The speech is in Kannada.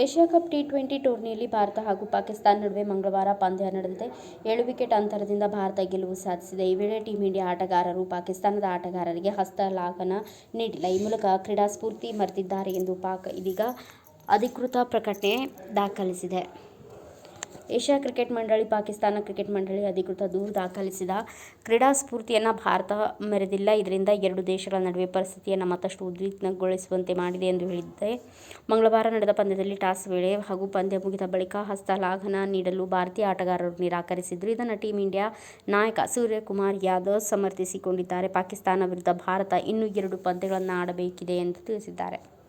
ವಿಶ್ವಕಪ್ ಟಿ ಟ್ವೆಂಟಿ ಟೂರ್ನಿಯಲ್ಲಿ ಭಾರತ ಹಾಗೂ ಪಾಕಿಸ್ತಾನ ನಡುವೆ ಮಂಗಳವಾರ ಪಂದ್ಯ ನಡೆದಿದೆ. ಏಳು ವಿಕೆಟ್ ಅಂತರದಿಂದ ಭಾರತ ಗೆಲುವು ಸಾಧಿಸಿದೆ. ಈ ವೇಳೆ ಟೀಂ ಇಂಡಿಯಾ ಆಟಗಾರರು ಪಾಕಿಸ್ತಾನದ ಆಟಗಾರರಿಗೆ ಹಸ್ತಲಾಘನ ನೀಡಿಲ್ಲ. ಈ ಮೂಲಕ ಕ್ರೀಡಾಸ್ಫೂರ್ತಿ ಮರೆತಿದ್ದಾರೆ ಎಂದು ಪಾಕ್ ಇದೀಗ ಅಧಿಕೃತ ಪ್ರಕಟಣೆ ದಾಖಲಿಸಿದೆ. ಏಶ್ಯ ಕ್ರಿಕೆಟ್ ಮಂಡಳಿ, ಪಾಕಿಸ್ತಾನ ಕ್ರಿಕೆಟ್ ಮಂಡಳಿ ಅಧಿಕೃತ ದೂರು ದಾಖಲಿಸಿದ ಕ್ರೀಡಾ ಸ್ಫೂರ್ತಿಯನ್ನು ಭಾರತ ಮೆರೆದಿಲ್ಲ. ಇದರಿಂದ ಎರಡು ದೇಶಗಳ ನಡುವೆ ಪರಿಸ್ಥಿತಿಯನ್ನು ಮತ್ತಷ್ಟು ಉದ್ವಿಗ್ನಗೊಳಿಸುವಂತೆ ಮಾಡಿದೆ ಎಂದು ಹೇಳಿದೆ. ಮಂಗಳವಾರ ನಡೆದ ಪಂದ್ಯದಲ್ಲಿ ಟಾಸ್ ವೇಳೆ ಹಾಗೂ ಪಂದ್ಯ ಮುಗಿದ ಬಳಿಕ ಹಸ್ತಲಾಘನ ನೀಡಲು ಭಾರತೀಯ ಆಟಗಾರರು ನಿರಾಕರಿಸಿದ್ರು. ಇದನ್ನು ಟೀಮ್ ಇಂಡಿಯಾ ನಾಯಕ ಸೂರ್ಯಕುಮಾರ್ ಯಾದವ್ ಸಮರ್ಥಿಸಿಕೊಂಡಿದ್ದಾರೆ. ಪಾಕಿಸ್ತಾನ ವಿರುದ್ಧ ಭಾರತ ಇನ್ನೂ ಎರಡು ಪಂದ್ಯಗಳನ್ನು ಆಡಬೇಕಿದೆ ಎಂದು ತಿಳಿಸಿದ್ದಾರೆ.